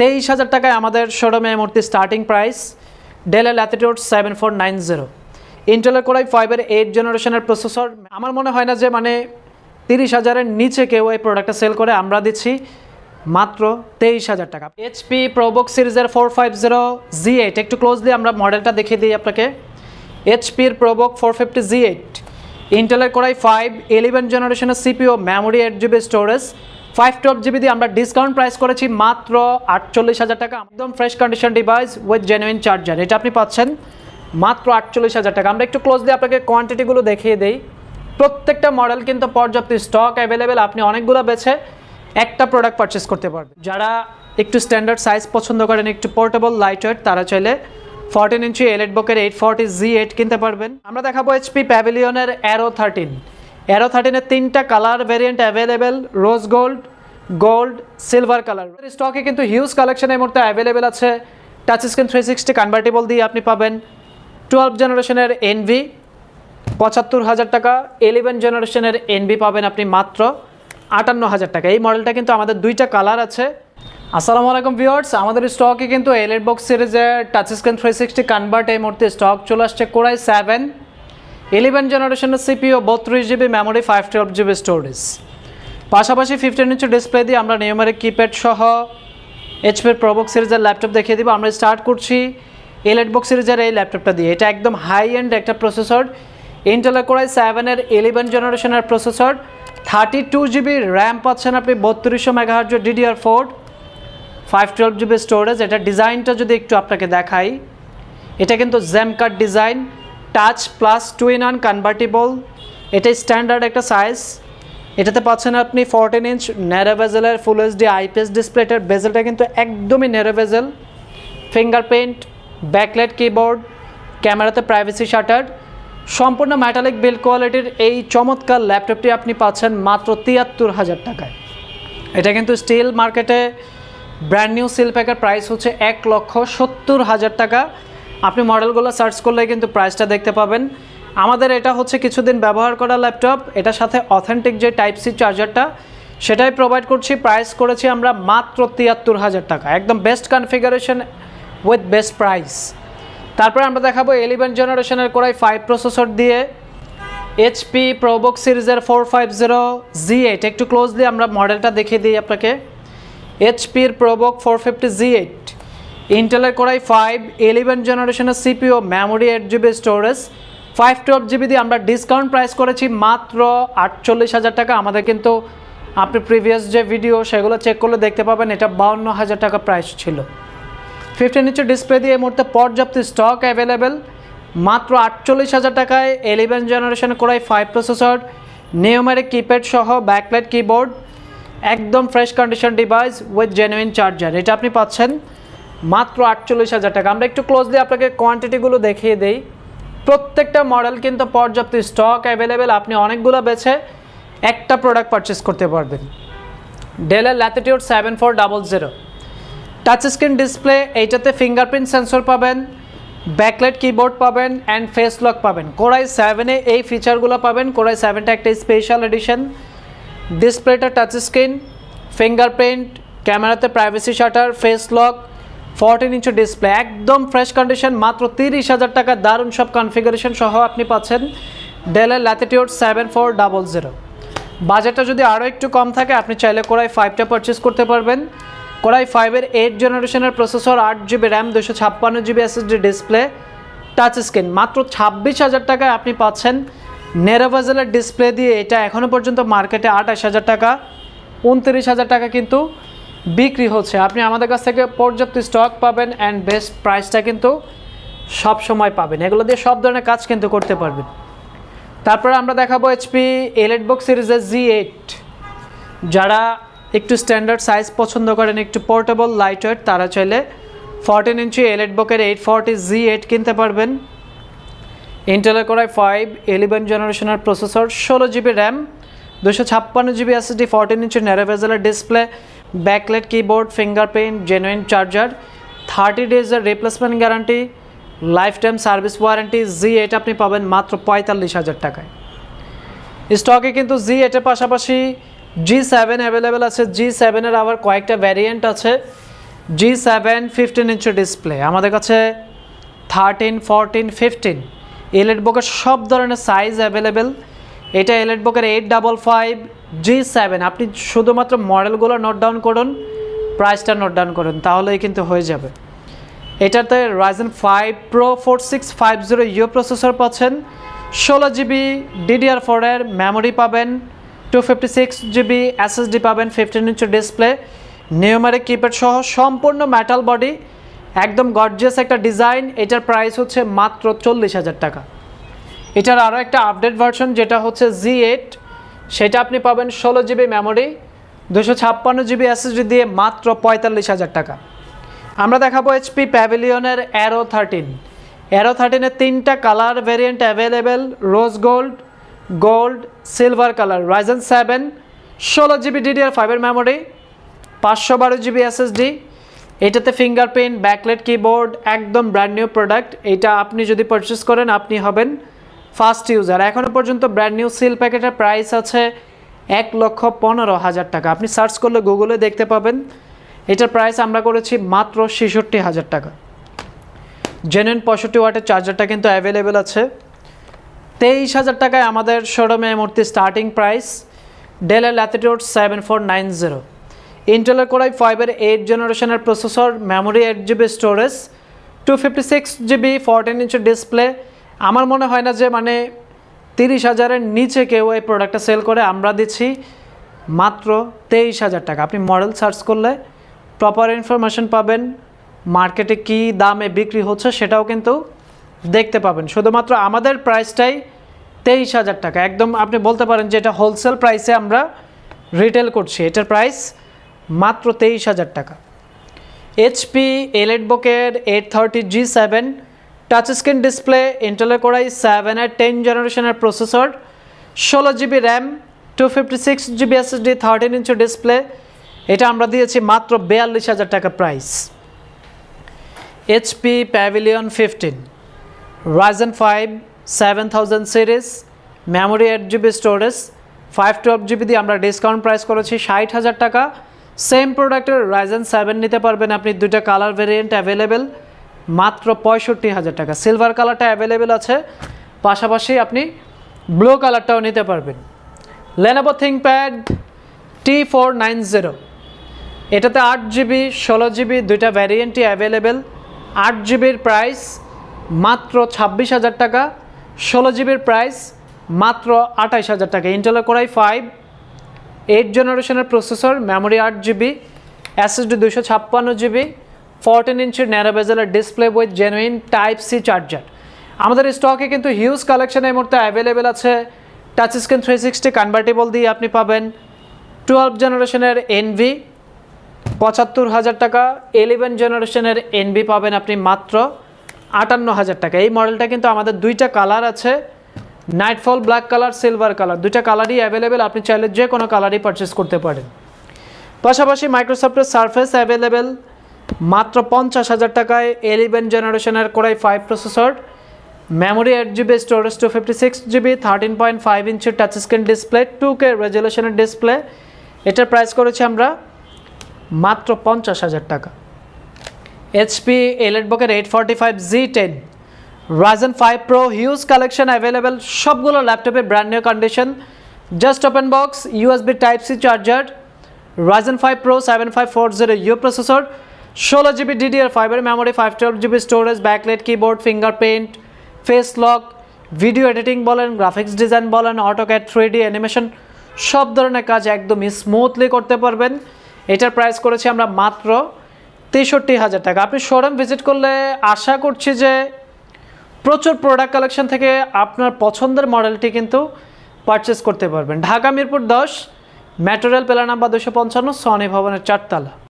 তেইশ হাজার টাকায় আমাদের শোরুমে এই স্টার্টিং প্রাইস ডেলের Latitude seven four nine zero ইন্টেলের কোরাই ফাইভের এইট জেনারেশনের প্রসেসর আমার মনে হয় না যে মানে তিরিশ হাজারের নিচে কেউ এই প্রোডাক্টটা সেল করে, আমরা দিচ্ছি মাত্র তেইশ হাজার টাকা। এইচপি প্রোবক্স সিরিজের four five zero G eight একটু ক্লোজলি আমরা মডেলটা দেখিয়ে দিই আপনাকে। এইচপির ProBook four fifty G eight ইন্টেলের কোরাই ফাইভ ইলেভেন জেনারেশনের CPU memory eight GB storage five twelve GB দিয়ে আমরা ডিসকাউন্ট প্রাইস করেছি মাত্র আটচল্লিশ হাজার টাকা। একদম fresh condition device with genuine charger এটা আপনি পাচ্ছেন মাত্র আটচল্লিশ হাজার টাকা। আমরা একটু ক্লোজলি আপনাকে কোয়ান্টিটিগুলো দেখিয়ে দিই। প্রত্যেকটা মডেল কিন্তু পর্যাপ্ত স্টক অ্যাভেলেবেল আপনি অনেকগুলো বেছে একটা প্রোডাক্ট পারচেস করতে পারবেন। যারা একটু স্ট্যান্ডার্ড সাইজ পছন্দ করেন, একটু পোর্টেবল লাইট ওয়েট তারা চাইলে ফোরটিন ইঞ্চি এলএড বকের এইট ফর্টি জি এইট কিনতে পারবেন। আমরা দেখাবো এইচপি প্যাভিলিয়নের অ্যারো থার্টিন অ্যারো থার্টিনের তিনটা colour variant available rose gold gold silver colour স্টকে কিন্তু হিউজ কালেকশন এই মুহূর্তে অ্যাভেলেবেল আছে। Touch screen three sixty convertible দিয়ে আপনি পাবেন। টুয়েলভ জেনারেশনের এনভি পঁচাত্তর হাজার টাকা। ইলেভেন জেনারেশনের এনবি পাবেন আপনি মাত্র আটান্ন হাজার টাকা। এই মডেলটা কিন্তু আমাদের দুইটা কালার আছে। আসসালামু আলাইকুম ভিউয়ার্স আমাদের স্টকে কিন্তু এলএড বক্স সিরিজের touch screen three sixty convert এই মুহূর্তে স্টক চলে আসছে কোরাই সেভেন ইলেভেন জেনারেশনের সিপিও বত্রিশ GB memory five twelve GB storage পাশাপাশি ফিফটিন ইঞ্চি ডিসপ্লে দিয়ে আমরা নিয়মের কিপ্যাড সহ এইচপির প্রবক্স সিরিজের ল্যাপটপ দেখিয়ে দিব। আমরা স্টার্ট করছি এলএড বক্স সিরিজের এই ল্যাপটপটা দিয়ে। এটা একদম হাই এন্ড একটা প্রসেসর ইন্টেলের কোরাই সেভেনের ইলেভেন জেনারেশনের processor thirty two GB RAM পাচ্ছেন আপনি বত্রিশশো megahertz DDR four five twelve GB storage এটা ডিজাইনটা যদি একটু আপনাকে দেখাই, এটা কিন্তু gem cut design touch plus two in one convertible এটা স্ট্যান্ডার্ড একটা সাইজ এটাতে পাচ্ছেন আপনি ফোরটিন ইঞ্চ ন্যারো বেজেলের ফুল এইচডি আইপিএস ডিসপ্লেটার বেজেলটা কিন্তু একদমই narrow bezel fingerprint backlight keyboard ক্যামেরাতে প্রাইভেসি শাটার সম্পূর্ণ ম্যাটালিক বিল কোয়ালিটির এই চমৎকার ল্যাপটপটি আপনি পাচ্ছেন মাত্র তিয়াত্তর হাজার টাকায়। এটা কিন্তু স্টিল মার্কেটে ব্র্যান্ড নিউ সিল প্যাকের প্রাইস হচ্ছে এক লক্ষ সত্তর হাজার টাকা। আপনি মডেলগুলো সার্চ করলে কিন্তু প্রাইসটা দেখতে পাবেন। আমাদের এটা হচ্ছে কিছুদিন ব্যবহার করা ল্যাপটপ। এটার সাথে অথেন্টিক যে টাইপ সি চার্জারটা সেটাই প্রোভাইড করছি। প্রাইস করেছি আমরা মাত্র তিয়াত্তর হাজার টাকা। একদম best configuration with best price তারপরে আমরা দেখাবো এলিভেন জেনারেশনের কোরাই ফাইভ প্রসেসর দিয়ে। এইচপি প্রোবক্স সিরিজের four five zero G eight একটু ক্লোজলি আমরা মডেলটা দেখিয়ে দিই আপনাকে। এইচপির ProBook four fifty G eight ইন্টেলের কোরাই ফাইভ ইলেভেন জেনারেশনের CPU memory eight GB storage five twelve GB দিয়ে আমরা ডিসকাউন্ট প্রাইস করেছি মাত্র আটচল্লিশ হাজার টাকা। আমাদের কিন্তু আপনি প্রিভিয়াস যে ভিডিও সেগুলো চেক করলে দেখতে পাবেন, এটা বাউন্ন হাজার টাকা প্রাইস ছিল। ফিফটিন ইঞ্চের ডিসপ্লে দিয়ে এই মুহূর্তে পর্যাপ্ত স্টক অ্যাভেলেবেল মাত্র আটচল্লিশ হাজার টাকায় eleven generation Core i five processor নিয়মের কিপ্যাড সহ ব্যাকলাইট কিবোর্ড একদম fresh condition device with genuine charger এটা আপনি পাচ্ছেন মাত্র আটচল্লিশ হাজার টাকা। আমরা একটু ক্লোজলি আপনাকে কোয়ান্টিটিগুলো দেখিয়ে দিই। প্রত্যেকটা মডেল কিন্তু পর্যাপ্ত স্টক অ্যাভেলেবেল আপনি অনেকগুলো বেছে একটা প্রোডাক্ট পারচেস করতে পারবেন। ডেলের Latitude seven four double zero touch screen display এইটাতে ফিঙ্গারপ্রিন্ট সেন্সর পাবেন ব্যাকলাইট কিবোর্ড পাবেন অ্যান্ড ফেস লক পাবেন। কোরাই সেভেনে এই ফিচারগুলো পাবেন। কোরাই সেভেনটা একটা স্পেশাল এডিশন ডিসপ্লেটা টাচ স্ক্রিন ফিঙ্গারপ্রিন্ট ক্যামেরাতে privacy shutter face lock fourteen inch display, একদম ফ্রেশ কন্ডিশন মাত্র তিরিশ হাজার টাকা, দারুণ সব কনফিগারেশন সহ আপনি পাচ্ছেন ডেলের Latitude seven four double zero বাজেটটা যদি আরও একটু কম থাকে, আপনি চাইলে কোরাই ফাইভটা পারচেস করতে পারবেন। কোরাই ফাইভের এইট জেনারেশনের প্রসেসর আট জিবি র্যাম দুশো ছাপ্পান্ন GB SSD display touch screen মাত্র ছাব্বিশ হাজার টাকায় আপনি পাচ্ছেন নেরোভাজেলের ডিসপ্লে দিয়ে, এটা এখনও পর্যন্ত মার্কেটে আঠাশ হাজার টাকা, উনত্রিশ হাজার টাকা কিন্তু বিক্রি হচ্ছে। আপনি আমাদের কাছ থেকে পর্যাপ্ত স্টক পাবেন অ্যান্ড বেস্ট প্রাইসটা কিন্তু সব সময় পাবেন। এগুলো দিয়ে সব ধরনের কাজ কিন্তু করতে পারবেন। তারপরে আমরা দেখাবো এইচপি এলেট বক্স সিরিজের জি এইট যারা একটু স্ট্যান্ডার্ড সাইজ পছন্দ করেন, একটু পোর্টেবল লাইট ওয়েট তারা চাইলে ফোরটিন ইঞ্চি এলেট বকের এইট ফর্টি জি এইট কিনতে পারবেন। ইন্টেলের করাই ফাইভ ইলেভেন জেনারেশনের প্রসেসর ষোলো জিবি র্যাম দুশো ছাপ্পান্ন GB SSD fourteen inch ন্যারোভেজেলের display backlight keyboard fingerprint genuine charger thirty ডেজের replacement guarantee life time service warranty G eight আপনি পাবেন মাত্র পঁয়তাল্লিশ হাজার টাকায়। স্টকে কিন্তু জি এইটের পাশাপাশি জি সেভেন অ্যাভেলেবেল আছে। জি সেভেনের আবার কয়েকটা ভ্যারিয়েন্ট আছে। G seven fifteen inch display আমাদের কাছে থার্টিন ফোরটিন ফিফটিন এলএড বুকের সব ধরনের সাইজ অ্যাভেলেবেল এটা এলএড বুকের eight double five G seven আপনি শুধুমাত্র মডেলগুলো নোট ডাউন করুন প্রাইসটা নোট ডাউন করুন, তাহলেই কিন্তু হয়ে যাবে। এটাতে Ryzen five pro four six five zero U processor পাচ্ছেন, ষোলো জিবি ডিডিআর ফোরের মেমোরি পাবেন two fifty six GB SSD পাবেন fifteen inch display numeric keypad সহ সম্পূর্ণ মেটাল বডি একদম গর্জিয়াস একটা ডিজাইন এটার প্রাইস হচ্ছে মাত্র চল্লিশ হাজার টাকা। এটার আরও একটা আপডেট ভার্সন যেটা হচ্ছে জি এইট সেটা আপনি পাবেন ষোলো জিবি মেমোরি দুশো ছাপ্পান্ন জিবি এসএসডি দিয়ে মাত্র পঁয়তাল্লিশ হাজার টাকা। আমরা দেখাবো এইচপি প্যাভিলিয়নের অ্যারো থার্টিন অ্যারো থার্টিনের তিনটা colour variant available rose gold gold silver colour Ryzen seven ষোলো জিবি ডিডিআর ফাইভের মেমোরি পাঁচশো বারো জিবি এসএসডি এটাতে ফিঙ্গারপ্রিন্ট ব্যাকলেট কিবোর্ড একদম ব্র্যান্ড নিউ প্রোডাক্ট এটা আপনি যদি পারচেস করেন, আপনি হবেন ফার্স্ট ইউজার। এখনও পর্যন্ত ব্র্যান্ড নিউ সিল প্যাকেটের প্রাইস আছে এক লক্ষ পনেরো হাজার টাকা। আপনি সার্চ করলে গুগলে দেখতে পাবেন, এটার প্রাইস আমরা করেছি মাত্র ছেষট্টি হাজার টাকা। জেনুইন পঁয়ষট্টি ওয়াটের চার্জারটা কিন্তু অ্যাভেলেবেল আছে। তেইশ হাজার টাকায় আমাদের শোরুমে এই মুহূর্তে স্টার্টিং প্রাইস ডেলের Latitude seven four nine zero ইন্টেলের কোরাই ফাইভের এইট জেনারেশনের processor memory eight GB storage two fifty six GB fourteen inch display আমার মনে হয় না যে মানে তিরিশ হাজারের নিচে কেউ এই প্রোডাক্টটা সেল করে, আমরা দিচ্ছি মাত্র তেইশ হাজার টাকা। আপনি মডেল সার্চ করলে প্রপার ইনফরমেশন পাবেন মার্কেটে কী দামে বিক্রি হচ্ছে সেটাও কিন্তু দেখতে পাবেন। শুধুমাত্র আমাদের প্রাইসটাই তেইশ হাজার টাকা। একদম আপনি বলতে পারেন যে এটা হোলসেল প্রাইসে আমরা রিটেল করছি, এটার প্রাইস মাত্র তেইশ হাজার টাকা। এইচপি এলএড বুকের eight thirty G seven touch screen display ইন্টেলের কোরাই সেভেনের টেন জেনারেশনের প্রসেসর ষোলো GB RAM two fifty six GB SSD thirteen inch display এটা আমরা দিয়েছি মাত্র বিয়াল্লিশ হাজার টাকা price HP Pavilion fifteen Ryzen five seven thousand series memory eight GB storage five twelve GB দিয়ে আমরা ডিসকাউন্ট প্রাইস করেছি ষাট হাজার টাকা। সেম প্রোডাক্টের রাইজেন সেভেন নিতে পারবেন আপনি, দুইটা কালার ভেরিয়েন্ট অ্যাভেলেবেল মাত্র পঁয়ষট্টি হাজার টাকা। সিলভার কালারটা অ্যাভেলেবেল আছে। পাশাপাশি আপনি ব্লু কালারটাও নিতে পারবেন। Lenovo ThinkPad T four nine zero এটাতে আট জিবি ষোলো জিবি দুইটা ভ্যারিয়েন্টই অ্যাভেলেবেল আট জিবির প্রাইস মাত্র ছাব্বিশ হাজার টাকা। ষোলো জিবির প্রাইস মাত্র আঠাইশ হাজার টাকা। ইন্টেলের কোরাই ফাইভ এইট জেনারেশনের প্রসেসর মেমোরি আট জিবি এসএসডি দুশো ছাপ্পান্ন জিবি ফোরটিন ইঞ্চির narrow বেজেলের display with genuine type C charger আমাদের স্টকে কিন্তু হিউজ কালেকশন এই মুহূর্তে অ্যাভেলেবেল আছে। Touch screen three sixty convertible দিয়ে আপনি পাবেন। টুয়েলভ জেনারেশনের এনভি পঁচাত্তর হাজার টাকা। ইলেভেন জেনারেশনের এনবি পাবেন আপনি মাত্র আটান্ন হাজার টাকা। এই মডেলটা কিন্তু আমাদের দুইটা কালার আছে। Nightfall black colour silver colour দুইটা কালারই অ্যাভেলেবেল আপনি চাইলে যে কোনো কালারই পারচেস করতে পারেন। পাশাপাশি মাইক্রোসফটের সারফেস অ্যাভেলেবেল মাত্র পঞ্চাশ হাজার টাকায় ইলেভেন জেনারেশনের core i five processor memory eight GB storage two fifty six GB thirteen point five ইঞ্চের touch screen display two K রেজুলেশনের display এটার প্রাইস করেছি আমরা মাত্র পঞ্চাশ হাজার টাকা। HP LED বকের eight forty five G ten Ryzen five pro huge collection available সবগুলো ল্যাপটপে brand new condition just open box USB type C charger Ryzen five pro seven five four zero U processor ষোলো GB DDR ফাইভের memory five twelve GB storage backlit keyboard fingerprint face lock video editing বলেন graphics design বলেন AutoCAD three D animation সব ধরনের কাজ একদমই smoothly করতে পারবেন। এটার প্রাইস করেছি আমরা মাত্র তেষট্টি হাজার টাকা। আপনি শোরুম ভিজিট করলে আশা করছি যে প্রচুর প্রোডাক্ট কালেকশন থেকে আপনার পছন্দের মডেলটি কিন্তু পারচেস করতে পারবেন। ঢাকা মিরপুর দশ ম্যাটেরিয়াল পেলা নাম্বার দুশো পঞ্চান্ন সনি ভবনের চারতলা।